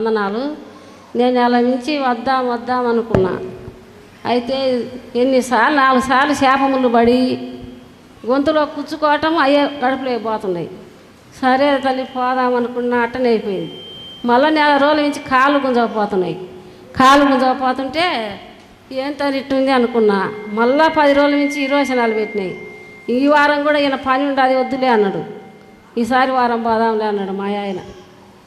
వందనాలు. నేను అలా నుంచి వద్దాం వద్దాం అనుకున్నా. అయితే ఎన్నిసార్లు నాలుగు సార్లు చేపములు పడి గొంతులో కుచ్చుకోవటం అయ్యే కడుపులో అయిపోతున్నాయి. సరే తల్లి పోదాం అనుకున్నా అట్టనే అయిపోయింది. మళ్ళీ నెల రోజుల నుంచి కాళ్ళు గుంజకపోతున్నాయి. కాళ్ళు గుంజకపోతుంటే ఏం తరిట్టుంది అనుకున్నా. మళ్ళా పది రోజుల నుంచి ఇరవై శనాలు పెట్టినాయి. ఈ వారం కూడా ఈయన పని ఉండదు వద్దులే అన్నాడు. ఈసారి వారం పోదాంలే అన్నాడు మా ఆయన.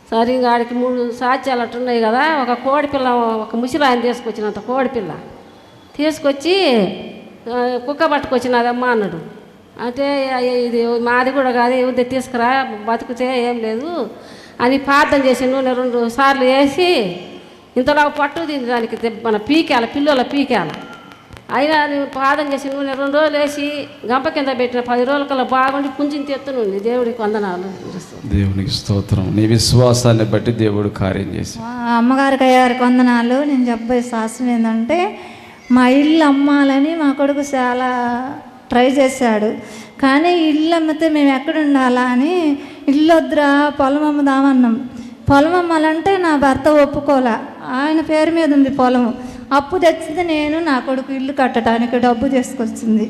సరే ఇంకా ఆడికి మూడు సాధ్యాలు అట్టున్నాయి కదా ఒక కోడిపిల్ల ఒక ఒక ముసిలాయన తీసుకొచ్చినంత కోడిపిల్ల తీసుకొచ్చి కుక్క పట్టుకొచ్చినదమ్మా అన్నాడు. అంటే ఇది మాది కూడా కాదు ఏముంది తీసుకురా బతికితే ఏం లేదు అని ప్రార్థన చేసి నూనె రెండు సార్లు వేసి ఇంతలో పట్టు దీని దానికి మన పీకాల పిల్లల పీకాల. అయినా నేను ప్రార్థన చేసి నూనె రెండు రోజులు వేసి గంప కింద పెట్టిన పది రోజుల కల్లా బాగుండి పుంజిని తెత్తునుంది దేవుడికి వందనాలు. దేవునికి స్తోత్రం. నీ విశ్వాసాన్ని బట్టి దేవుడు కార్యం చేసి అమ్మగారికి అయ్యారికి వందనాలు. నేను చెప్పే శాస్త్రం ఏంటంటే మా ఇల్లు అమ్మాలని మా కొడుకు చాలా ట్రై చేశాడు. కానీ ఇల్లు అమ్మితే మేము ఎక్కడ ఉండాలా అని ఇల్లు వద్దురా పొలం అమ్ముదామన్నాం. పొలం అమ్మాలంటే నా భర్త ఒప్పుకోలే. ఆయన పేరు మీద ఉంది పొలం అప్పు తెచ్చింది నేను నా కొడుకు ఇల్లు కట్టడానికి డబ్బు తీసుకొచ్చింది.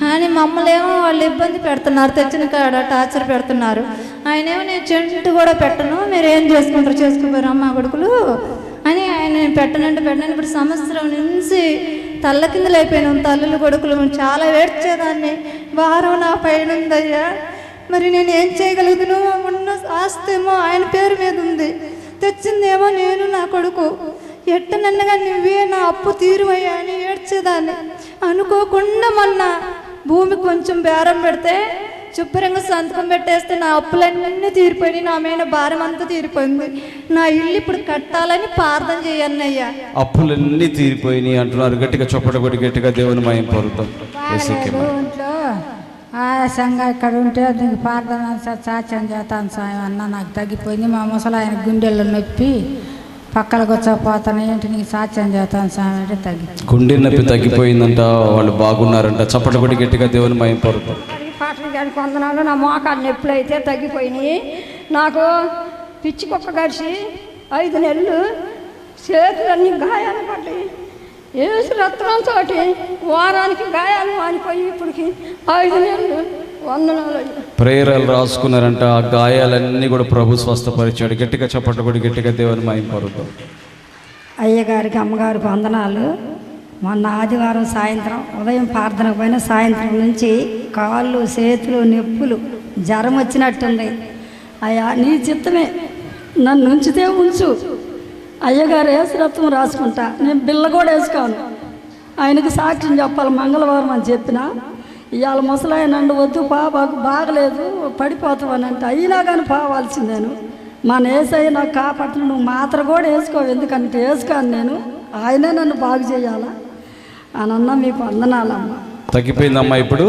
కానీ మమ్మల్ని ఏమో వాళ్ళు ఇబ్బంది పెడుతున్నారు తెచ్చిన కాడ టార్చర్ పెడుతున్నారు. ఆయన ఏమో నేను చెంటు కూడా పెట్టను మీరు ఏం చేసుకుంటారు చేసుకోపోయారు అమ్మ కొడుకులు అని ఆయన నేను పెట్టనంటే పెట్టను. ఇప్పుడు సంవత్సరం నుంచి తల్ల కిందలు అయిపోయినాం తల్లులు కొడుకులు చాలా ఏడ్చేదాన్ని. వారం నా పైన ఉందయ్యా. మరి నేను ఏం చేయగలుగుతాను ఉన్న ఆస్తేమో ఆయన పేరు మీద ఉంది. తెచ్చిందేమో నేను నా కొడుకు. ఎట్టనన్నగా నువ్వే నా అప్పు తీరువయ్యా అని ఏడ్చేదాన్ని. అనుకోకుండా మొన్న భూమి కొంచెం బేరం పెడితే శుభ్రంగా సంతకం పెట్టేస్తే నా అప్పులన్నీ తీరిపోయినాయి నా మీద భారం అంతా తీరిపోయింది. నా ఇల్లు ఇప్పుడు కట్టాలని ప్రార్థన చేయన్నయ్యా. అప్పులన్నీ తీరిపోయినాయి అంటున్నారు. గట్టిగా చొప్పట కొట్టి గట్టిగా దేవుని మయం పొరుతాం ఇంట్లో. ఆయాసంగా ఇక్కడ ఉంటే నీకు ప్రార్థన సాక్ష్యం చేస్తాను సాయం అన్న నాకు తగ్గిపోయింది. మా ముసలి ఆయన గుండెల్లో నొప్పి. పక్కలకు వచ్చకపోతాను ఏంటి నీకు సాక్ష్యం చేస్తాను సాయం అంటే తగ్గి గుండె నొప్పి తగ్గిపోయిందంట వాళ్ళు బాగున్నారంట. చప్పట కొట్టి గట్టిగా దేవుని మయం పొరుతాం పాటలు గారికి వందనాలు నా మోకాలు నొప్పులు అయితే తగ్గిపోయినాయి. నాకు పిచ్చి కుక్క గడిచి ఐదు నెలలు చేతులన్నీ గాయాలు పడ్డాయి. ఏసు రత్నంతో వారానికి గాయాలు మానిపోయి ఇప్పటికి ఐదు నెలలు. ప్రేయర్లు రాసుకున్నారంట. ఆ గాయాలన్నీ కూడా ప్రభు స్వస్థపరిచాడు. గట్టిగా చప్పట కొట్టి గట్టిగా దేవుని మయం పొరుతాం అయ్యగారికి అమ్మగారికి వందనాలు. మొన్న ఆదివారం సాయంత్రం ఉదయం ప్రార్థనకు పోయిన సాయంత్రం నుంచి కాళ్ళు చేతులు నొప్పులు జ్వరం వచ్చినట్టుంది. అయ్యా నీ చిత్తమే నన్ను ఉంచితే ఉంచు. అయ్యగారు ఏసురత్వం రాసుకుంటా. నేను బిల్ల కూడా వేసుకోను. ఆయనకు సాక్ష్యం చెప్పాలి. మంగళవారం అని చెప్పిన ఇవాళ ముసలాయన నన్ను వద్దు పాపాకు బాగలేదు పడిపోతావనంటే. అయినా కానీ పోవాల్సిందేను మన ఏసయ్య నాకు కాపాడుతు నువ్వు మాత్ర కూడా వేసుకో ఎందుకంటే వేసుకోను నేను. ఆయనే నన్ను బాగు చేయాలా? అనన్నా మీకు వందనాలమ్మ. తగ్గిపోయిందమ్మా ఇప్పుడు?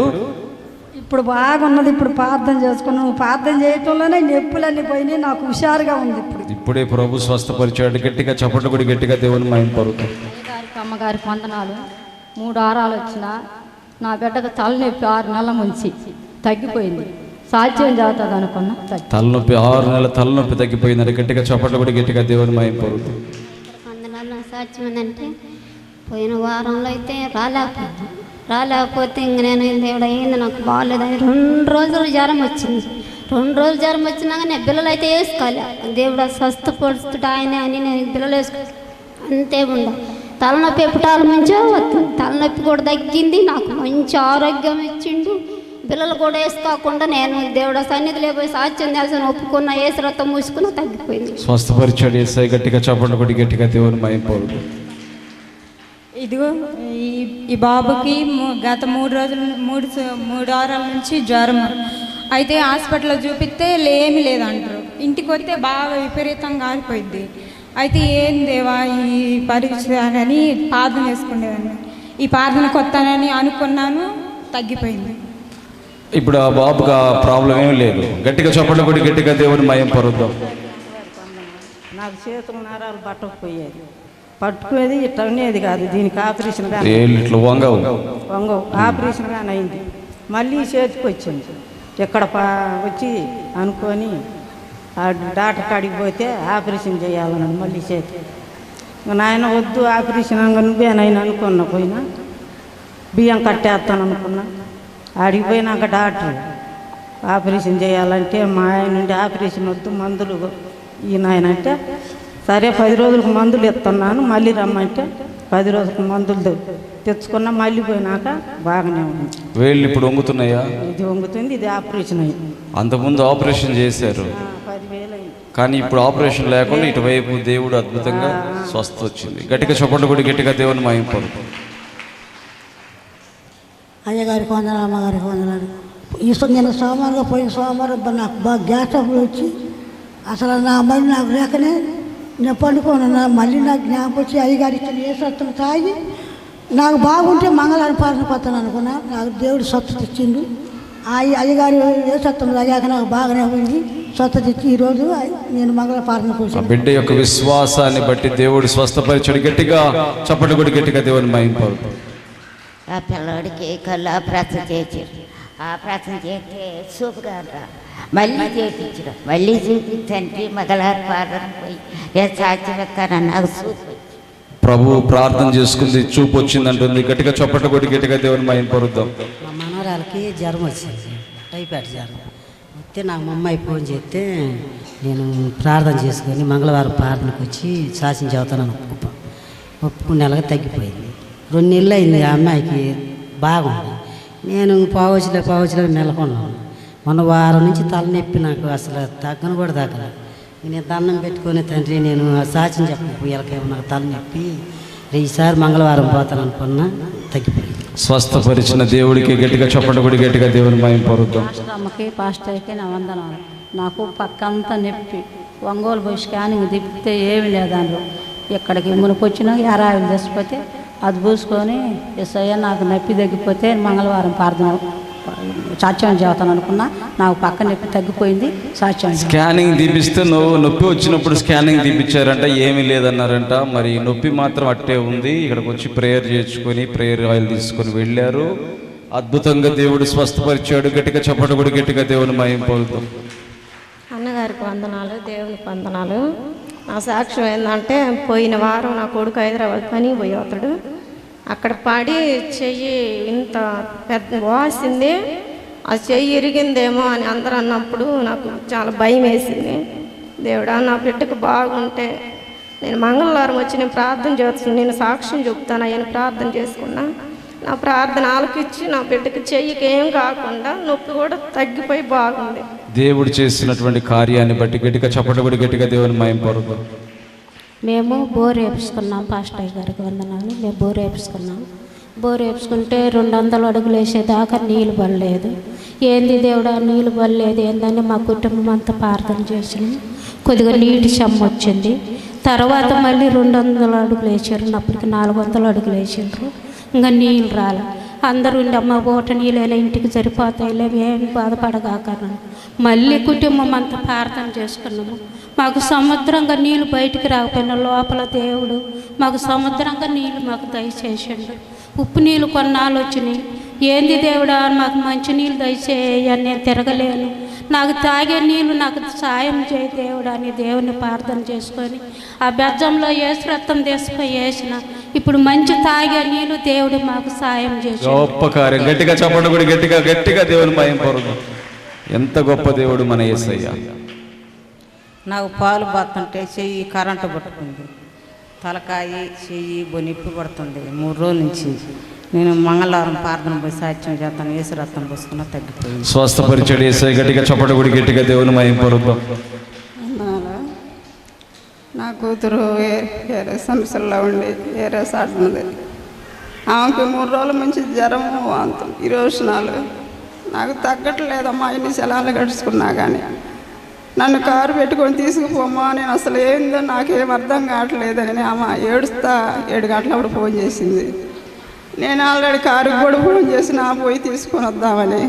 ఇప్పుడు బాగున్నది ఇప్పుడు ప్రార్థన చేసుకుని నువ్వు ప్రార్థన చేయటంలోనే నొప్పులన్నీ పోయినాయి నాకు హుషారుగా ఉంది ఇప్పుడు. ఇప్పుడే ప్రభు స్వస్థపరిచాడు గట్టిగా చప్పట కొట్టి గట్టిగా దేవుని మయం పొరుతాం అయ్యగారికి అమ్మగారికి వందనాలు. మూడు ఆరాలు వచ్చిన నా బిడ్డకు తలనొప్పి ఆరు నెలల ముంచి తగ్గిపోయింది. సాధ్యం చేస్తుంది అనుకున్నా తగ్గి. తలనొప్పి ఆరు నెలల తలనొప్పి తగ్గిపోయిందంట గట్టిగా చప్పట కొట్టి గట్టిగా దేవుని మయం పొరుతాం వందనాలు నా సాధ్యం ఏంటంటే పోయిన వారంలో అయితే రాలేకపోతే రాలేకపోతే ఇంక నేను దేవుడు అయింది నాకు బాగాలేదని రెండు రోజులు జ్వరం వచ్చింది. రెండు రోజులు జ్వరం వచ్చినాక నేను పిల్లలు అయితే వేసుకోవాలి దేవుడు స్వస్థపరుస్తుడు ఆయనే అని నేను పిల్లలు వేసుకో అంతే ఉండ. తలనొప్పి ఎప్పటాల నుంచో వస్తుంది తలనొప్పి కూడా తగ్గింది నాకు మంచి ఆరోగ్యం ఇచ్చిండు. పిల్లలు కూడా వేసుకోకుండా నేను దేవుడు సన్నిధిలో పోయి సాధ్యం తెలిసిన ఒప్పుకున్న ఏసురత్తం మూసుకున్న తగ్గిపోయింది. స్వస్థపరిచాడు ఏసై గట్టిగా చప్పట కొట్టి గట్టిగా దేవుని మయం పొరుతాం ఇదిగో ఈ ఈ బాబుకి గత మూడు రోజుల మూడు మూడు వారాల నుంచి జ్వరం. అయితే హాస్పిటల్లో చూపిస్తే ఏమీ లేదంటారు. ఇంటికి వస్తే బాగా విపరీతంగా ఆగిపోయింది అయితే ఏం దేవా ఈ పరీక్ష అని ప్రార్థన చేసుకునేదాన్ని ఈ ప్రార్థన కొత్తానని అనుకున్నాను తగ్గిపోయింది. ఇప్పుడు ఆ బాబుకి ఆ ప్రాబ్లం ఏం లేదు. గట్టిగా చప్పట కొట్టి గట్టిగా దేవుని మయం పొరుద్దాం. నాకు చేతులు నరాలు పట్టకపోయేది. పట్టుకునేది ఇట్లా ఉండేది కాదు దీనికి ఆపరేషన్ కానీ ఇట్లా వంగవు. ఆపరేషన్ కానీ అయింది. మళ్ళీ చేతికి వచ్చింది. ఎక్కడ పా వచ్చి అనుకొని డాక్టర్ కాడికి పోతే ఆపరేషన్ చేయాలన్నాడు మళ్ళీ చేతి నాయన వద్దు ఆపరేషన్ అంగ నువ్వేనైనా అనుకున్నా పోయినా బియ్యం కట్టేస్తాను అనుకున్నా. ఆడికి పోయినాక డాక్టర్ ఆపరేషన్ చేయాలంటే మా ఆయన నుండి ఆపరేషన్ వద్దు మందులు ఈ నాయన అంటే సరే పది రోజులకు మందులు ఇస్తున్నాను మళ్ళీ రమ్మంటే పది రోజులకు మందులు తెచ్చుకున్నా మళ్ళీ పోయినాక బాగానే ఉంది. వేళ్ళు ఇప్పుడు వంగుతున్నాయా? ఇది వంగుతుంది ఇది ఆపరేషన్ అయింది. అంతకుముందు ఆపరేషన్ చేశారు. కానీ ఇప్పుడు ఆపరేషన్ లేకుండా ఇటువైపు దేవుడు అద్భుతంగా స్వస్థ వచ్చింది గట్టిగా చప్పట్లు కూడా గట్టిగా దేవుని మహింపడు అయ్యగారికి వందనాలు అమ్మగారికి వందనాలు ఈ నేను సోమవారంగా పోయిన సోమవారం నాకు బాగా గ్యాస్ ట్రబుల్ వచ్చి అసలు నా మళ్ళీ నాకు లేకనే నేను పండుకోను. మళ్ళీ నాకు జ్ఞాపకం వచ్చి అయ్యగారి ఇచ్చిన ఏ సత్తం తాగి నాకు బాగుంటే మంగళ పాలన పోతాను అనుకున్నా. నాకు దేవుడు స్వస్థత ఇచ్చిండు. ఆ అయ్యగారి ఏ సత్తం తాగాక నాకు బాగానే ఉంది. స్వస్థత ఇచ్చి ఈరోజు నేను మంగళ పాలన ఆ కూర్చొని బిడ్డ యొక్క విశ్వాసాన్ని బట్టి దేవుడు స్వస్థపరిచాడు. గట్టిగా చప్పట్లు కూడా గట్టిగా దేవుని మహింపడు ఆ పిల్లవాడికి కళ్ళు ఆపరేషన్ చేశారు ఆపరేషన్ చేస్తే చూపుగా రా మళ్ళీ చేయించడం. మళ్ళీ చూపించండి మగలారి పాదం పోయి ఏ సాధ్యం ఎత్తానని నాకు వచ్చింది. ప్రభు ప్రార్థన చేసుకుంది. చూపు వచ్చిందంటుంది. గట్టిగా చప్పట్లు కొట్టి గట్టిగా దేవుని మహింపరుద్దాం. మా జ్వరం వచ్చింది. టైఫాయిడ్ జ్వరం. వస్తే నాకు మా అమ్మాయి ఫోన్ చేస్తే నేను ప్రార్థన చేసుకొని మంగళవారం ప్రార్థనకు వచ్చి శాసన చదువుతానని ఒప్పుకో ఒప్పుకునే నెలగా తగ్గిపోయింది. రెండు నెలలు అయింది ఆ అమ్మాయికి బాగుంది. నేను పావచ్చులే పావచ్చులే నెలకొన్నాను. మొన్న వారం నుంచి తలనొప్పి నాకు అసలు తగ్గను కూడా తగ్గల నేను దండం పెట్టుకొని తండ్రి నేను సాక్ష్యం చెప్పకు నాకు తలనొప్పి. ఈసారి మంగళవారం పోతాను అనుకున్నా తగ్గిపోయింది. స్వస్థపరిచిన దేవుడికి గట్టిగా చప్పట్లు కొట్టి గట్టిగా దేవుని మహింపరుద్దాం పొరుద్దాం. అమ్మకి పాస్టర్కి నా వందనాలు. నాకు పక్కంతా నొప్పి. ఒంగోలు పోయి స్కానింగ్ తిప్పితే ఏమి లేదన్నారు ఇక్కడికి మునుకొచ్చినా యారాయిలు తెచ్చిపోతే అది పూసుకొని ఎస్ఐ నాకు నొప్పి తగ్గిపోతే మంగళవారం ప్రార్థన. సాత్యం చేస్తాను అనుకున్నా నాకు పక్క నొప్పి తగ్గిపోయింది సాత్యం స్కానింగ్ తీపిస్తే నువ్వు నొప్పి వచ్చినప్పుడు స్కానింగ్ తీపిచ్చారంట ఏమీ లేదన్నారంట. మరి నొప్పి మాత్రం అట్టే ఉంది. ఇక్కడికి వచ్చి ప్రేయర్ చేసుకొని ప్రేయర్ ఆయిల్ తీసుకొని వెళ్ళారు. అద్భుతంగా దేవుడు స్వస్థపరిచాడు. గట్టిగా చప్పట్లు కూడా గట్టిగా దేవుని మహింపరుద్దాం అన్నగారికి వందనాలు దేవునికి వందనాలు. నా సాక్ష్యం ఏంటంటే పోయిన వారం నా కొడుకు హైదరాబాద్ పని పోయేతాడు అక్కడ పడి చెయ్యి ఇంత పెద్ద వాసింది. ఆ చెయ్యి ఇరిగిందేమో అని అందరూ అన్నప్పుడు నాకు చాలా భయం వేసింది. దేవుడా నా బిడ్డకు బాగుంటే నేను మంగళవారం వచ్చి నేను ప్రార్థన చేస్తున్నాను. నేను సాక్ష్యం చెప్తాను అయ్యని ప్రార్థన చేసుకున్నా. నా ప్రార్థన ఆలకిచ్చి నా బిడ్డకి చెయ్యికి ఏం కాకుండా నొప్పి కూడా తగ్గిపోయి బాగుంది. దేవుడు చేసినటువంటి కార్యాన్ని బట్టి గట్టిగా చప్పట్లు కూడా గట్టిగా దేవుని మహింపరుద్దాం మేము బోర్ వేపించుకున్నాం పాస్టర్ గారికి వందనాలు. మేము బోర్ వేపించుకున్నాం బోర్ వేపించుకుంటే రెండు వందల అడుగులు వేసేదాకా నీళ్ళు పడలేదు. ఏంది దేవుడా నీళ్ళు పడలేదు ఏందని మా కుటుంబం అంతా ప్రార్థన చేసినాం. కొద్దిగా నీటి చెమ్మ వచ్చింది. తర్వాత మళ్ళీ రెండు వందల అడుగులు వేసారు. అప్పటికి నాలుగు వందల అడుగులు వేసారు. ఇంకా నీళ్ళు రాలే. అందరూ ఉండి అమ్మ ఓట నీళ్ళైనా ఇంటికి సరిపోతాయిలే ఏం బాధపడగాకన్నాను మళ్ళీ కుటుంబం అంతా ప్రార్థన చేసుకున్నాము. మాకు సముద్రంగా నీళ్ళు బయటికి రాకపోయినా లోపల దేవుడు మాకు సముద్రంగా నీళ్ళు మాకు దయచేసిండు. ఉప్పు నీళ్ళు కొన్నాళ్ళు వచ్చినాయి. ఏంది దేవుడా మాకు మంచి నీళ్ళు దయచేయ నేను తిరగలేను. నాకు తాగే నీళ్ళు నాకు సాయం చేయి దేవుడా అని దేవుని ప్రార్థన చేసుకొని ఆ బెజ్జంలో ఏసు రక్తం తీసుకొని వేసిన. ఇప్పుడు మంచి తాగే నీళ్ళు దేవుడు మాకు సాయం చేసి గొప్ప కార్యం. గట్టిగా చప్పట్లు కూడా గట్టిగా గట్టిగా దేవుని మహింపరుద్దాం ఎంత గొప్ప దేవుడు మన యేసయ్య. నాకు పాలు పోతుంటే చెయ్యి కరెంటు పట్టుకుంది. తలకాయి చెయ్యి బొనిప్పి పడుతుంది. మూడు రోజుల నుంచి నేను మంగళవారం ప్రార్థన పోయి సాధ్యం చేస్తాను. ఏసు రక్తం పోసుకున్నా తగ్గిపోయింది. స్వస్థపరిచాడు యేసయ్య గట్టిగా చప్పట్లు కూడా గట్టిగా దేవుని మహింపరుద్దాం అన్నాను నా కూతురు వే- వేరే సమస్యల్లో ఉండి వేరే సాటున్నది ఆమెకి మూడు రోజుల నుంచి జ్వరము వాంతులు ఈ రోజునాలు నాకు తగ్గట్లేదమ్మా ఇన్ని సెలవులు గడుచుకున్నా కానీ. నన్ను కారు పెట్టుకొని తీసుకుపోమ్మా నేను అసలు ఏందో నాకేం అర్థం కావట్లేదని ఆమె ఏడుస్తా ఏడు గంటలప్పుడు ఫోన్ చేసింది. నేను ఆల్రెడీ కారుకి కూడా ఫోన్ చేసిన పోయి తీసుకొని వద్దామని.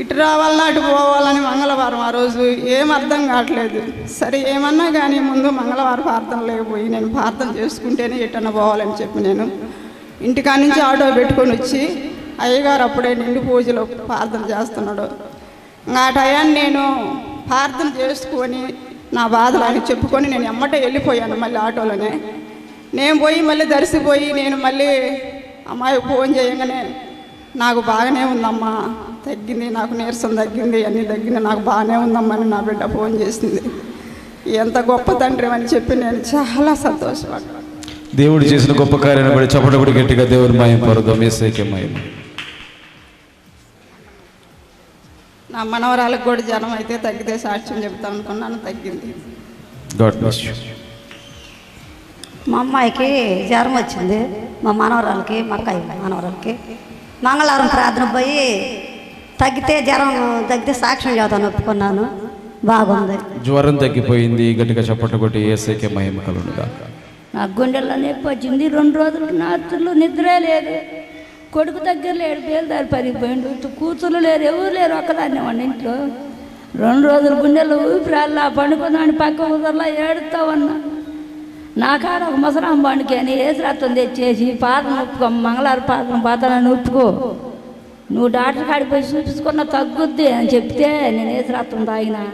ఇటు రావాలన్నా అటు పోవాలని మంగళవారం ఆ రోజు ఏం అర్థం కావట్లేదు. సరే ఏమన్నా కానీ ముందు మంగళవారం ప్రార్థన లేకపోయి నేను ప్రార్థన చేసుకుంటేనే ఎటన్నా పోవాలని చెప్పి నేను ఇంటికాడ నుంచి ఆటో పెట్టుకొని వచ్చి అయ్యగారు అప్పుడే నిండు పూజలో ప్రార్థన చేస్తున్నాడు. ఆ టయాన్ని నేను ప్రార్థన చేసుకొని నా బాధలు ఆయన చెప్పుకొని నేను ఎమ్మటే వెళ్ళిపోయాను మళ్ళీ ఆటోలోనే. నేను పోయి మళ్ళీ దర్శిపోయి నేను మళ్ళీ అమ్మాయి ఫోన్ చేయగానే నాకు బాగానే ఉందమ్మా తగ్గింది నాకు నీరసం తగ్గింది అన్నీ తగ్గింది నాకు బాగానే ఉందమ్మని నా బిడ్డ ఫోన్ చేసింది. ఎంత గొప్ప తండ్రి అని చెప్పి నేను చాలా సంతోషపడ్డాను. దేవుడు చేసిన గొప్ప కార్యాన్ని బట్టి చప్పటగుడి గట్టిగా దేవుడు మాయం పరుదాం ఏసైకే మాయం నా మనవరాలకు కూడా జ్వరం అయితే తగ్గితే సాక్ష్యం చెప్తాం అనుకున్నాను తగ్గింది. గాడ్ బ్లెస్ యూ మా అమ్మాయికి జ్వరం వచ్చింది. మా మనవరాలకి మా అక్కయ్య మనవరాలకి. మంగళవారం ప్రార్థన పోయి తగ్గితే జ్వరం తగ్గితే సాక్ష్యం చదువుతాను ఒప్పుకున్నాను. బాగుంది. జ్వరం తగ్గిపోయింది గట్టిగా చప్పట్లు కొట్టి ఏసైకే మహిమ కలుగునుగా నా గుండెల్లో నొప్పి వచ్చింది. రెండు రోజులు రాత్రులు నిద్రే లేదు. కొడుకు దగ్గర లేడు దారి పరిగిపోయిండు కూతురు లేరు ఎవరు లేరు ఒక్కదాన్ని వాడి ఇంట్లో. రెండు రోజులు గుండెలు ఊపిరాల్లా పండుకుందామని పక్క కుదరలా ఏడుతా ఉన్నా. నా కాడ ఒక ముసరాం బండికి అని ఏసు తెచ్చేసి పాదం ఒప్పుకో మంగళవారం పాదం పాతానని ఒప్పుకో నువ్వు డాక్టర్ కాడికి పోయి చూపించుకున్న తగ్గుద్ది అని చెప్తే నేను ఏసు రక్తం తాగిన.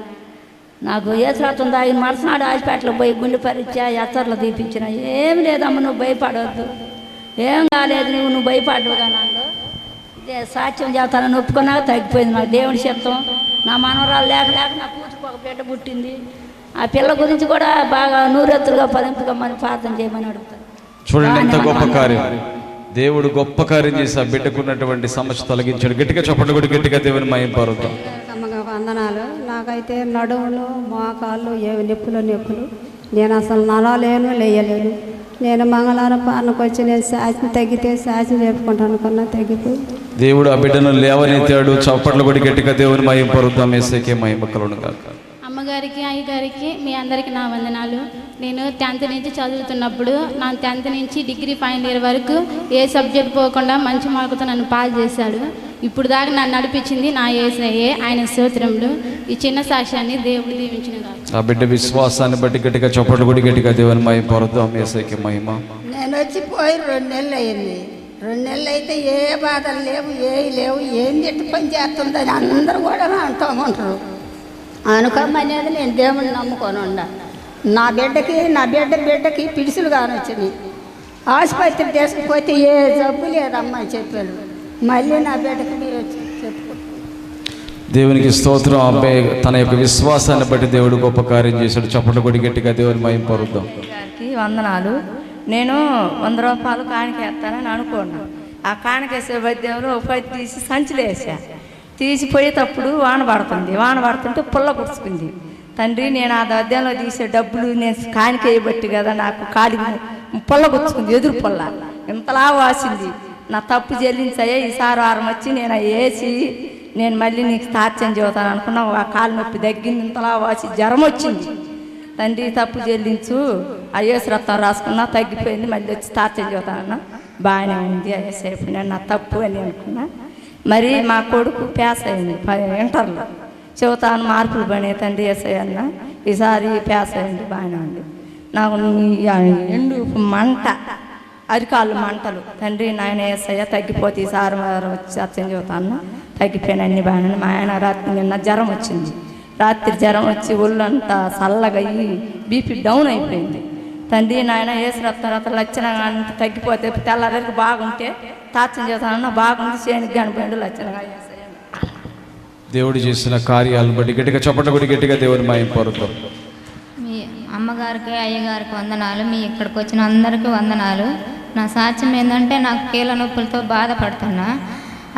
నాకు ఏసు తాగిన మరుసనాడు హాస్పిటల్కి పోయి గుండె పరీక్ష ఎత్తర్లు తీపించిన. ఏం లేదమ్మా నువ్వు భయపడవద్దు ఏం కాలేదు నువ్వు నువ్వు భయపడవు కానీ ఇదే సాక్ష్యం చేస్తానని ఒప్పుకున్నాక తగ్గిపోయింది నాకు. దేవుని చిత్తం నా మనవరాలు లేక లేక నా కూతురు ఒక బిడ్డ పుట్టింది. ఆ పిల్ల గురించి కూడా బాగా నూరెత్తులుగా పదింపుకమ్మని ప్రార్థన చేయమని అడుగుతాను. చూడండి ఎంత గొప్ప కార్యం. దేవుడు గొప్ప కార్యం చేసి ఆ బిడ్డకున్నటువంటి సమస్య తొలగించాడు. గట్టిగా చప్పట్లు కొట్టి గట్టిగా దేవుని మహిమ పరుద్దాం. అమ్మగా వందనాలు. నాకైతే నడుములు మోకాళ్ళు ఏవి నొప్పులు నొప్పులు. నేను అసలు నడవలేను లేయలేను. నేను మంగళవారం పాలనకు వచ్చి నేను శాసన తగ్గితే శాసన చెప్పుకుంటాను అనుకున్నా తగ్గిపోయి దేవుడు ఆ బిడ్డను లేవనెత్తాడు చప్పట్లు కొట్టి గట్టిగా దేవుని మహిమ పరుద్దాం ఏసైకే మహిమ కలుగునుగా అమ్మగారికి అయ్యగారికి మీ అందరికి నా వందనాలు. నేను టెన్త్ నుంచి చదువుతున్నప్పుడు నా టెన్త్ నుంచి డిగ్రీ ఫైనల్ ఇయర్ వరకు ఏ సబ్జెక్ట్ పోకుండా మంచి మార్కుతో నన్ను పాస్ చేశాడు. ఇప్పుడు దాకా నన్ను నడిపించింది నా ఏసయ్యే ఆయన స్తోత్రములు. ఈ చిన్న సాక్ష్యాన్ని దేవుడు దీవించిన ఆ బిడ్డ విశ్వాసాన్ని బట్టి గట్టిగా చప్పట్లు కొట్టి గట్టిగా దేవుని మహిమ పరుద్దాం ఏసైకే మహిమ. నేను వచ్చి పోయి రెండు నెలలు అయింది రెండు నెలలు అయితే ఏ బాధలు లేవు ఏ లేవు ఏం చెట్టు పని చేస్తుందని అందరూ కూడా అంటూ ఉంటారు. అనుకోమనేది నేను దేవుడిని నమ్ముకొని ఉండ. నా బిడ్డకి నా బిడ్డ బిడ్డకి పిడుసులు కానొచ్చినాయి. ఆసుపత్రి తీసుకుపోతే ఏ జబ్బు లేదమ్మా చెప్పాడు మళ్ళీ నా బిడ్డకు మీరు దేవునికి స్తోత్రం అబ్బాయి తన యొక్క విశ్వాసాన్ని బట్టి దేవుడు గొప్ప కార్యం చేశాడు. చప్పట్లు కొడి గట్టిగా దేవుని మయం పరుద్దాం వందనాలు. నేను వంద రూపాయలు కాணிக்க వేస్తానని అనుకున్నాను ఆ కాణికేసే బద్యంలో పది తీసి సంచులు వేసా. తీసిపోయేటప్పుడు వాన పడుతుంది. వాన పడుతుంటే పుల్ల కుడుచుకుంది తండ్రి నేను ఆ దద్యంలో తీసే డబ్బులు నేను కానికేయబట్టి కదా నాకు కాలి పుల్ల గుచ్చుకుంది ఎదురు పుల్ల. ఇంతలా వాసింది. నా తప్పు చెల్లించాయే ఈసారి వారం వచ్చి నేను వేసి నేను మళ్ళీ నీకు సాధ్యం చెబుతాను అనుకున్నా ఆ కాలు నొప్పి తగ్గింది ఇంతలా వాసి జ్వరం వచ్చింది. తండ్రి తప్పు చెల్లించు అయ్యేసి రక్తం రాసుకున్నా తగ్గిపోయింది మళ్ళీ వచ్చి తాత్యం చెబుతానన్నా బాగానే ఉంది అయ్యేసేపు నేను నా తప్పు అని అనుకున్నా. మరి మా కొడుకు ప్యాస్ అయింది ప- ఇంటర్లో. చెబుతాను మార్పులు పడే తండ్రి వేసాయి అన్న. ఈసారి ప్యాస్ అయింది బాగానే ఉంది. నాకు ఎండు మంట. అరికాళ్ళు మంటలు. తండ్రి నాయన వేసయ్య తగ్గిపోతే ఈసారి వచ్చి సత్యం చెబుతాను. తగ్గిపోయిన అన్ని బాగానే మా ఆయన రాత్రి నిన్న జ్వరం వచ్చింది. రాత్రి జ్వరం వచ్చి ఒళ్ళంతా చల్లగా అయ్యి బీపీ డౌన్ అయిపోయింది. తండ్రి నాయన వేసి రక్తం రక్తం లక్షణంగా అంత తగ్గిపోతే తెల్లారికి బాగుంటే తాత్యం చేస్తానన్న బాగుంది చేయనికి కనిపోయిండు లక్షణంగా దేవుడు చేసిన కార్యాలను బట్టి గట్టిగా చప్పట్లు కొట్టి గట్టిగా దేవుని మహిమ పరుద్దాం. మీ అమ్మగారికి అయ్యగారికి వందనాలు. మీ ఇక్కడికి వచ్చిన అందరికీ వందనాలు. నా సాక్ష్యం ఏంటంటే నాకు కీళ్ళ నొప్పులతో బాధపడుతున్నా.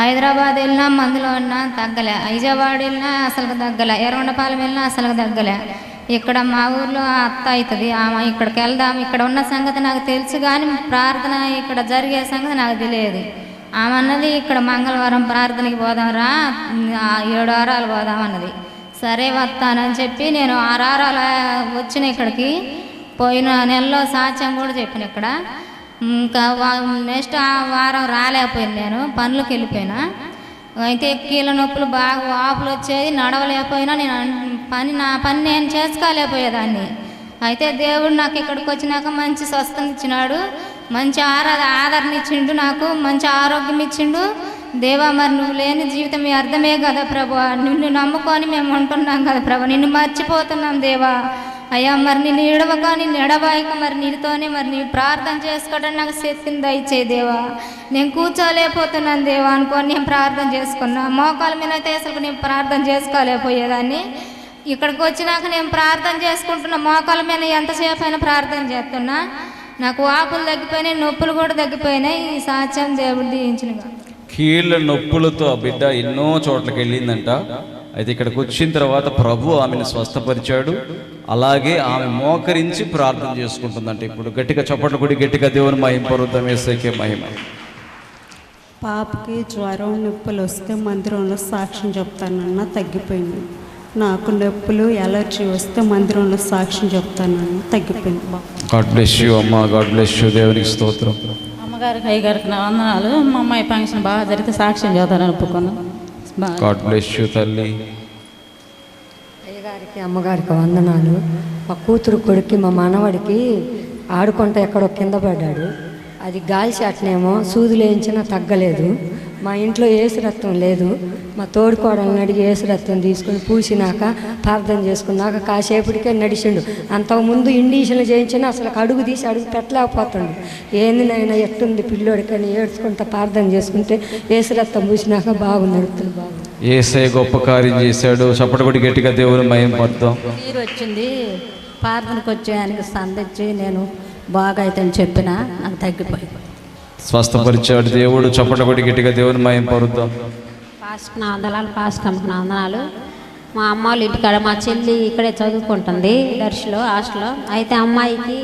హైదరాబాద్ వెళ్ళినా మందులో ఉన్నా తగ్గలే. హైజాబాద్ వెళ్ళినా అసలు తగ్గలే. ఎర్రగొండపాలెం వెళ్ళినా అసలు తగ్గలే. ఇక్కడ మా ఊర్లో అత్త అవుతుంది ఆమె ఇక్కడికి వెళ్దాం. ఇక్కడ ఉన్న సంగతి నాకు తెలుసు కానీ ప్రార్థన ఇక్కడ జరిగే సంగతి నాకు తెలియదు. ఆమె అన్నది ఇక్కడ మంగళవారం ప్రార్థనకి పోదాంరా ఏడు వారాలు పోదాం అన్నది. సరే వస్తానని చెప్పి నేను ఆరాలు వచ్చిన ఇక్కడికి. పోయిన నెలలో సాక్ష్యం కూడా చెప్పిన ఇక్కడ. ఇంకా నెక్స్ట్ ఆ వారం రాలేకపోయింది నేను పనులకు వెళ్ళిపోయినా. అయితే కీళ్ళ నొప్పులు బాగా వాపులు వచ్చేది నడవలేకపోయినా నేను పని నా పని నేను చేసుకోలేకపోయేదాన్ని. అయితే దేవుడు నాకు ఇక్కడికి వచ్చినాక మంచి స్వస్థత ఇచ్చినాడు. మంచి ఆరా ఆదరణ ఇచ్చిండు నాకు మంచి ఆరోగ్యం ఇచ్చిండు. దేవా మరి నువ్వు లేని జీవితం అర్థమే కదా ప్రభు. నిన్ను నమ్ముకొని మేము ఉంటున్నాం కదా ప్రభు. నిన్ను మర్చిపోతున్నాం దేవా. అయ్యా మరి నిన్ను ఇడవక నిన్ను ఎడబాయక మరి నీతోనే మరి నీ ప్రార్థన చేసుకోవడం నాకు శక్తిని దయచే దేవా. నేను కూర్చోలేకపోతున్నాను దేవా అనుకొని నేను ప్రార్థన చేసుకున్నా. మోకాల మీద అయితే అసలు నేను ప్రార్థన చేసుకోలేకపోయేదాన్ని. ఇక్కడికి వచ్చినాక నేను ప్రార్థన చేసుకుంటున్నా మోకాల మీద ఎంతసేపు అయినా ప్రార్థన చేస్తున్నా. నాకు వాపులు తగ్గిపోయినాయి నొప్పులు కూడా తగ్గిపోయినాయి. ఈ సాక్ష్యం దేవుడు దీవించినగా. కీళ్ళ నొప్పులతో ఆ బిడ్డ ఎన్నో చోట్లకి వెళ్ళిందంట అయితే ఇక్కడికి వచ్చిన తర్వాత ప్రభు ఆమెను స్వస్థపరిచాడు. అలాగే ఆమె మోకరించి ప్రార్థన చేసుకుంటుందంట ఇప్పుడు గట్టిగా చప్పట్లు కొడి గట్టిగా దేవుని మహిమ పర్వతం వేసేకే మహిమ. పాపకి జ్వరం నొప్పులు వస్తే మందిరంలో సాక్ష్యం చెప్తానన్న తగ్గిపోయింది. నాకు నొప్పులు ఎలర్జీ వస్తే మందిరంలో సాక్ష్యం చెప్తానన్న తగ్గిపోయింది. గాడ్ బ్లెస్ యూ అమ్మ. గాడ్ బ్లెస్ యూ దేవునికి స్తోత్రం. అమ్మగారికి అయ్యగారికి నా వందనాలు. మా అమ్మాయి ఫంక్షన్ బాగా జరిగితే సాక్ష్యం చదువుతాను ఒప్పుకున్నాను. గాడ్ బ్లెస్ యూ తల్లి. అయ్యగారికి అమ్మగారికి వందనాలు. మా కూతురు కొడుక్కి మా మనవడికి ఆడుకుంటా ఎక్కడో కింద పడ్డాడు. అది గాలి చాటనేమో సూదులు వేయించినా తగ్గలేదు. మా ఇంట్లో ఏసు రక్తం లేదు. మా తోడుకోడలను అడిగి ఏసు రక్తం తీసుకుని పూసినాక ప్రార్థన చేసుకున్నాక కాసేపటికే నడిచిండు. అంతకుముందు ఇండిషన్లు చేయించినా అసలు అడుగు తీసి అడుగు పెట్టలేకపోతుండు. ఏంది నాయన ఎట్టుంది పిల్లోడికని ఏడ్చుకుంటా ప్రార్థన చేసుకుంటే ఏసు రక్తం పూసినాక బాగుంది నడుపుతుంది బాగు ఏసై గొప్ప కార్యం చేశాడు. చప్పటి కొడి గట్టిగా దేవుని మహిమ పడతాం నీరు వచ్చింది ప్రార్థనకు వచ్చి ఆయనకి సందించి నేను బాగా అయితే చెప్పిన నాకు తగ్గిపోయింది. స్వస్థపరిచాడు దేవుడు. చప్పటి కొడి గట్టిగా దేవుని మహిమ పరుద్దాం పాస్క్ నా వందనాలు పాస్క్ అమ్మకు నా వందనాలు మా అమ్మ వాళ్ళ ఇంటికాడ మా చెల్లి ఇక్కడే చదువుకుంటుంది దర్శిలో హాస్టల్లో. అయితే అమ్మాయికి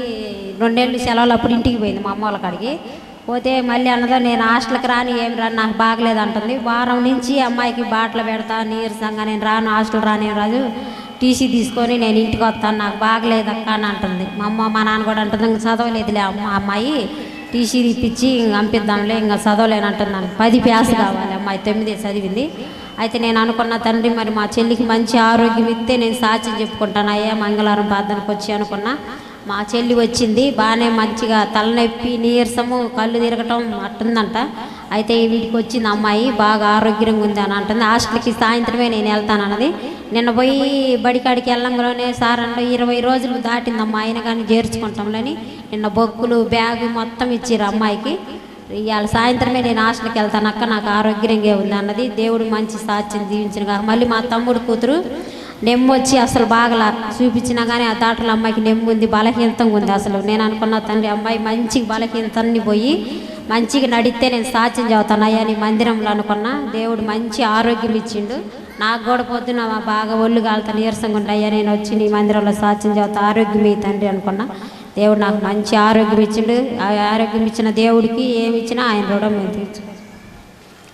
రెండేళ్ళు సెలవులు అప్పుడు ఇంటికి పోయింది మా అమ్మ వాళ్ళ కాడికి. పోతే మళ్ళీ అన్నదో నేను హాస్టల్కి రాని ఏం రాను నాకు బాగలేదు అంటుంది. వారం నుంచి అమ్మాయికి బాటలు పెడతా నీరసంగా నేను రాను హాస్టల్ రాని రాజు టీసీ తీసుకొని నేను ఇంటికి వస్తాను నాకు బాగలేదు అక్క అని అంటుంది. మా అమ్మ మా నాన్న కూడా అంటుంది ఇంకా చదవలేదులే అమ్మ అమ్మాయి టీసీ ఇప్పించి ఇంక పంపిద్దాంలే ఇంకా చదవలేనంటున్నాను పది ప్యాస్ కావాలి అమ్మాయి తొమ్మిదే చదివింది. అయితే నేను అనుకున్న తండ్రి మరి మా చెల్లికి మంచి ఆరోగ్యం ఇస్తే నేను సాక్ష్యం చెప్పుకుంటాను. అయ్యా మంగళవారం ప్రార్థనకు వచ్చి అనుకున్నా. మా చెల్లి వచ్చింది బాగానే మంచిగా తలనొప్పి నీరసము కళ్ళు తిరగటం అట్టుందంట. అయితే వీడికి వచ్చింది అమ్మాయి బాగా ఆరోగ్యంగా ఉంది అని అంటుంది. హాస్టల్కి సాయంత్రమే నేను వెళ్తానన్నది. నిన్న పోయి బడికాడికి వెళ్ళంగానే సార్ అంటే ఇరవై రోజులు దాటింది ఆయన కానీ చేర్చుకుంటాంలని. నిన్న బొక్కులు బ్యాగు మొత్తం ఇచ్చిర్రు అమ్మాయికి. ఇవాళ సాయంత్రమే నేను హాస్టల్కి వెళ్తాను అక్క నాకు ఆరోగ్యంగా ఉంది అన్నది. దేవుడు మంచి సాక్ష్యం దీవించిన కాక మళ్ళీ మా తమ్ముడు కూతురు నెమ్ము వచ్చి అసలు బాగలా చూపించినా కానీ ఆ దాంట్లో అమ్మాయికి నెమ్ము ఉంది బలహీనతంగా ఉంది అసలు. నేను అనుకున్న తండ్రి అమ్మాయి మంచిగా బలహీనతని పోయి మంచిగా నడిస్తే నేను సాధ్యం చదువుతాను. అయ్యా నీ మందిరంలో అనుకున్నా దేవుడు మంచి ఆరోగ్యం ఇచ్చిండు. నాకు కూడా పొద్దున బాగా ఒళ్ళు కాలుతా నీరసంగా ఉంటే అయ్యా నేను వచ్చి నీ మందిరంలో సాధ్యం చదువుతా ఆరోగ్యం ఈ తండ్రి అనుకున్నా. దేవుడు నాకు మంచి ఆరోగ్యం ఇచ్చిండు. ఆరోగ్యం ఇచ్చిన దేవుడికి ఏమి ఇచ్చినా ఆయన రుణం నేను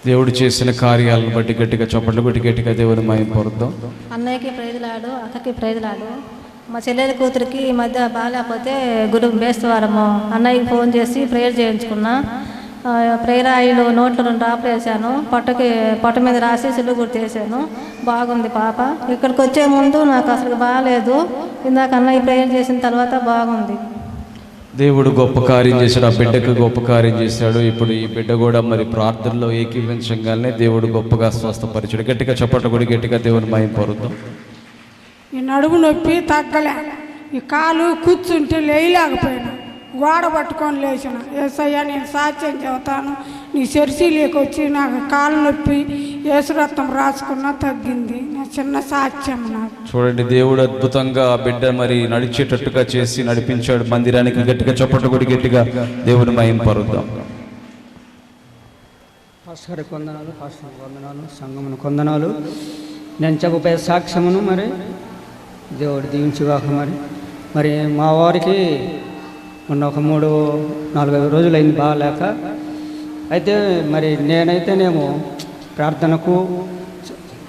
దేవుడు చేసిన కార్యాలను బట్టి గట్టిగా చప్పట్లు కొట్టి గట్టిగా దేవుని మాయం పొరుద్దాం అన్నయ్యకి ప్రైజులాడు అక్కకి ప్రైజులాడు మా చెల్లెలి కూతురికి ఈ మధ్య బాగాలేకపోతే గురు బేస్తవారము అన్నయ్యకి ఫోన్ చేసి ప్రేయర్ చేయించుకున్నా. ప్రేయర్ ఆయిల్ నోట్లో రెండు డ్రాప్లు వేసాను. పొట్టకి పొట్ట మీద రాసి సిల్లు గుర్తేసాను బాగుంది పాప. ఇక్కడికి వచ్చే ముందు నాకు అసలు బాగాలేదు. ఇందాక అన్నయ్య ప్రేయర్ చేసిన తర్వాత బాగుంది. దేవుడు గొప్ప కార్యం చేశాడు ఆ బిడ్డకు గొప్ప కార్యం చేశాడు. ఇప్పుడు ఈ బిడ్డ కూడా మరి ప్రార్థనలో ఏకీవించగానే దేవుడు గొప్పగా స్వస్థపరిచాడు. గట్టిగా చప్పట్లు కూడా గట్టిగా దేవుని మాయం పరుద్దాం. ఈ నడుము నొప్పి తగ్గలే. ఈ కాలు కూర్చుంటే లేయలేకపోయినా. గోడ పట్టుకొని లేచిన. ఏసయ్యా నేను సాక్ష్యం చెబుతాను. నీ సెరిసీలోకి వచ్చి నాకు కాలు నొప్పి ఏసురత్నం రాసుకున్నా తగ్గింది. నా చిన్న సాక్ష్యం నాకు. చూడండి దేవుడు అద్భుతంగా ఆ బిడ్డ మరి నడిచేటట్టుగా చేసి నడిపించాడు. మందిరానికి గట్టిగా చప్పట్లు కొడి గట్టిగా దేవుని మహిమ పరుద్దాం. పాస్టర్కి వందనాలు పాస్టర్కి వందనాలు సంఘమును వందనాలు నేను చెప్పబోయే సాక్ష్యమును మరి దేవుడు దీవించుగాక మరి. మరి మా వారికి మొన్న ఒక మూడు నాలుగైదు రోజులు అయింది బాగాలేక అయితే మరి నేనైతేనేమో ప్రార్థనకు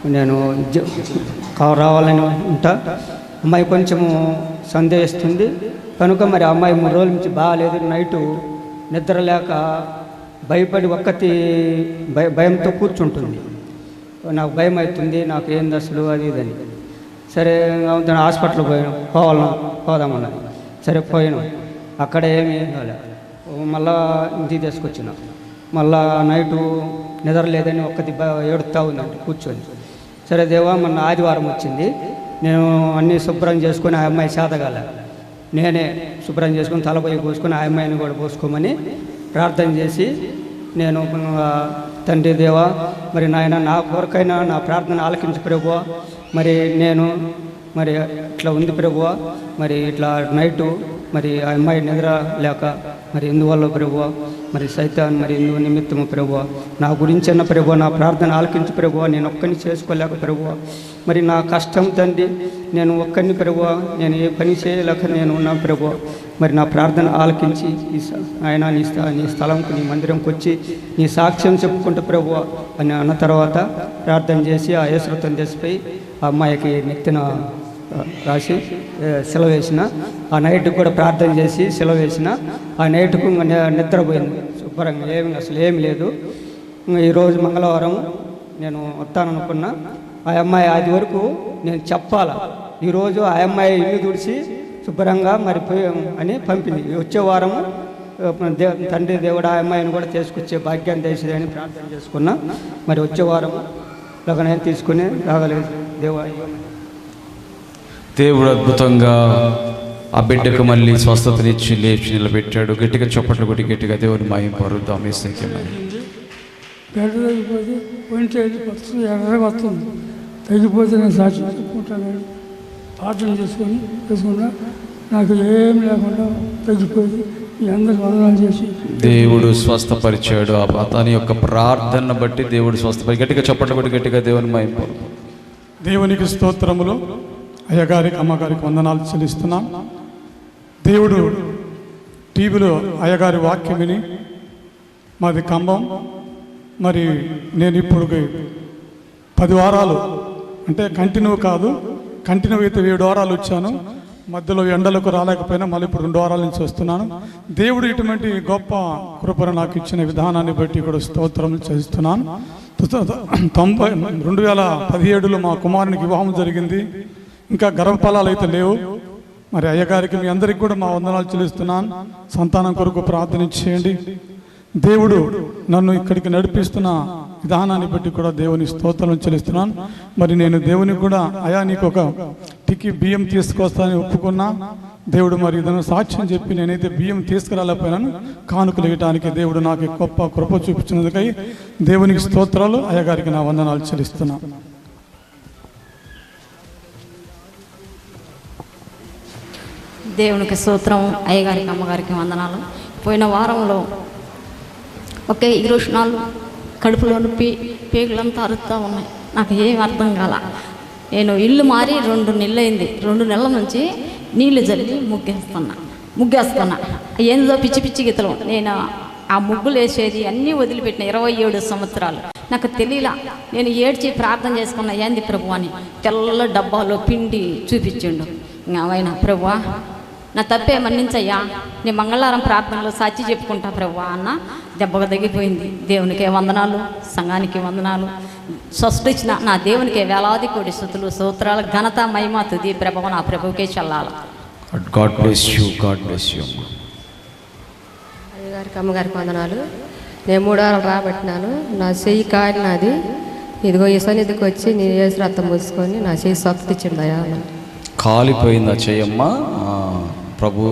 నేను రావాలని ఉంటా. అమ్మాయి కొంచెము సందేహిస్తుంది. కనుక మరి అమ్మాయి మూడు రోజుల నుంచి బాగాలేదు. నైటు నిద్ర లేక భయపడి ఒక్కటి భయ భయంతో కూర్చుంటుంది. నాకు భయం అవుతుంది. నాకు ఏం దశలు అది ఇదని సరే దాని హాస్పిటల్కి పోయాను. పోవాలను పోదామన్నది సరే పోయాను. అక్కడ ఏమీ కాలే. మళ్ళా ఇంటికి తీసుకొచ్చిన. మళ్ళా నైటు నిద్ర లేదని ఒక్క దిబ్బ ఏడుస్తూ ఉందండి కూర్చొని. సరే దేవా మొన్న ఆదివారం వచ్చింది. నేను అన్నీ శుభ్రం చేసుకొని ఆ అమ్మాయి చేతగాల. నేనే శుభ్రం చేసుకొని తలపై పోసుకొని ఆ అమ్మాయిని కూడా పోసుకోమని ప్రార్థన చేసి నేను తండ్రి దేవా మరి నాయన నా కొరకైనా నా ప్రార్థన ఆలకించు ప్రభువా. మరి నేను మరి ఇట్లా ఉంది ప్రభువా. మరి ఇట్లా నైటు మరి ఆ అమ్మాయి నిద్ర లేక మరి ఎందువల్ల ప్రభువా? మరి సైతాన్ మరి ఎందు నిమిత్తము ప్రభు నా గురించి అన్న ప్రభు నా ప్రార్థన ఆలకించు ప్రభు నేను ఒక్కరిని చేసుకోలేక ప్రభు మరి నా కష్టం తండ్రి నేను ఒక్కరిని ప్రభు నేను ఏ పని చేయలేక నేను ఉన్నా ప్రభు మరి నా ప్రార్థన ఆలకించి ఈ ఆయన నీ నీ స్థలంకు నీ మందిరంకి వచ్చి నీ సాక్ష్యం చెప్పుకుంటూ ప్రభు అని అన్న తర్వాత ప్రార్థన చేసి ఆ యేసుతం చేసిపోయి ఆ అమ్మాయికి నెత్తిన రాసి సెలవేసిన. వేసిన ఆ నైట్కి కూడా ప్రార్థన చేసి సెలవేసిన. ఆ నైట్కు నిద్రపోయింది. శుభ్రంగా ఏమి అసలు ఏమి లేదు. ఈరోజు మంగళవారం నేను వస్తాననుకున్నా ఆ అమ్మాయి అది వరకు నేను చెప్పాలా. ఈరోజు ఆ అమ్మాయి ఇల్లు తుడిచి శుభ్రంగా మరి అని పంపింది. వచ్చే వారము దే తండ్రి దేవుడు ఆ అమ్మాయిని కూడా తీసుకొచ్చే భాగ్యాన్ని అని ప్రార్థన చేసుకున్నా. మరి వచ్చే వారము లగనే తీసుకుని రాగలేదు దేవుడు దేవుడు అద్భుతంగా ఆ బిడ్డకు మళ్ళీ స్వస్థతనిచ్చి లేచి నిలబెట్టాడు. గట్టిగా చప్పట్లు కొట్టి గట్టిగా దేవుని మాయం పరుద్దాం. ఈ సంఖ్యమని వస్తుంది ఎర్రగా వస్తుంది. తగ్గిపోతే నేను సాక్షి చెప్పుకుంటాను ప్రార్థన చేసుకొని చేసుకున్నా నాకు ఏం లేకుండా తగ్గిపోయింది. మీ అందరికి వందనాలు చేసి దేవుడు స్వస్థపరిచాడు. ఆ అతని యొక్క ప్రార్థన బట్టి దేవుడు స్వస్థపరి గట్టిగా చప్పట్లు కొట్టి గట్టిగా దేవుని మాయం దేవునికి స్తోత్రములు. అయ్యగారికి అమ్మగారికి వందనాలు చెల్లిస్తున్నాం. దేవుడు టీవీలో అయ్యగారి వాక్యం విని మాది కంబం. మరి నేను ఇప్పుడు పది వారాలు అంటే కంటిన్యూ కాదు కంటిన్యూ అయితే ఏడు వారాలు వచ్చాను. మధ్యలో ఎండలకు రాలేకపోయినా మళ్ళీ ఇప్పుడు రెండు వారాల నుంచి వస్తున్నాను. దేవుడు ఇటువంటి గొప్ప కృపను నాకు ఇచ్చిన విధానాన్ని బట్టి కూడా స్తోత్రం చేస్తున్నాను తొంభై రెండు వేల పదిహేడులో మా కుమారునికి వివాహం జరిగింది. ఇంకా గర్భఫలాలు అయితే లేవు. మరి అయ్యగారికి మీ అందరికి కూడా మా వందనాలు చెల్లిస్తున్నాను. సంతానం కొరకు ప్రార్థన చేయండి. దేవుడు నన్ను ఇక్కడికి నడిపిస్తున్న విధానాన్ని బట్టి కూడా దేవుని స్తోత్రం చెల్లిస్తున్నాను. మరి నేను దేవుని కూడా అయా నీకు ఒక టికి బియ్యం తీసుకొస్తానని ఒప్పుకున్నా. దేవుడు మరి ఇదను సాక్ష్యం చెప్పి నేనైతే బియ్యం తీసుకురాలేకపోయినాను. కానుకలు ఇవ్వడానికి దేవుడు నాకు గొప్ప కృప చూపించినందుకై దేవునికి స్తోత్రాలు అయ్యగారికి నా వందనాలు చెల్లిస్తున్నాను దేవునికి సూత్రం అయ్యగారికి అమ్మగారికి వందనాలు. పోయిన వారంలో ఒకే ఈరోజునాలు కడుపులో నొప్పి పేగులంతా అరుస్తూ ఉన్నాయి. నాకు ఏం అర్థం కాల. నేను ఇల్లు మారి రెండు నెలలైంది. రెండు నెలల నుంచి నీళ్ళు జల్లి ముగ్గేస్తున్నా. ముగ్గేస్తున్నా. ఏందో పిచ్చి పిచ్చి గీతలు. నేను ఆ ముగ్గులు వేసేది అన్నీ వదిలిపెట్టిన ఇరవై ఏడు సంవత్సరాలు. నాకు తెలియలా. నేను ఏడ్చి ప్రార్థన చేసుకున్న ఏంది ప్రభు అని. తెల్ల డబ్బాలో పిండి చూపించిండు. ఇంకా ఆయన ప్రభువా నా తప్పే మన్నించయ్యా. నీ మంగళవారం ప్రార్థనలో సాక్షి చెప్పుకుంటా ప్రభు అన్న. దెబ్బగా తగ్గిపోయింది. దేవునికి వందనాలు సంఘానికి వందనాలు. స్వస్థ ఇచ్చిన నా దేవునికి వేలాది కోటి స్థుతులు సూత్రాలు ఘనత మహిమ తుది ప్రభు నా ప్రభుకే చల్లాలి. God bless you God bless you అయ్యగారికి అమ్మగారికి వందనాలు. నేను మూడు వారాలు రాబట్టినాను. నా చెయ్యి కాలినది ఇదిగో ఈ సన్నిధికి వచ్చి నేను వేసి రక్తం పోసుకొని నా చెయ్యి స్వస్థ అయ్యా కాలిపోయిందా చెయ్యమ్మ? ఆ, ప్రభు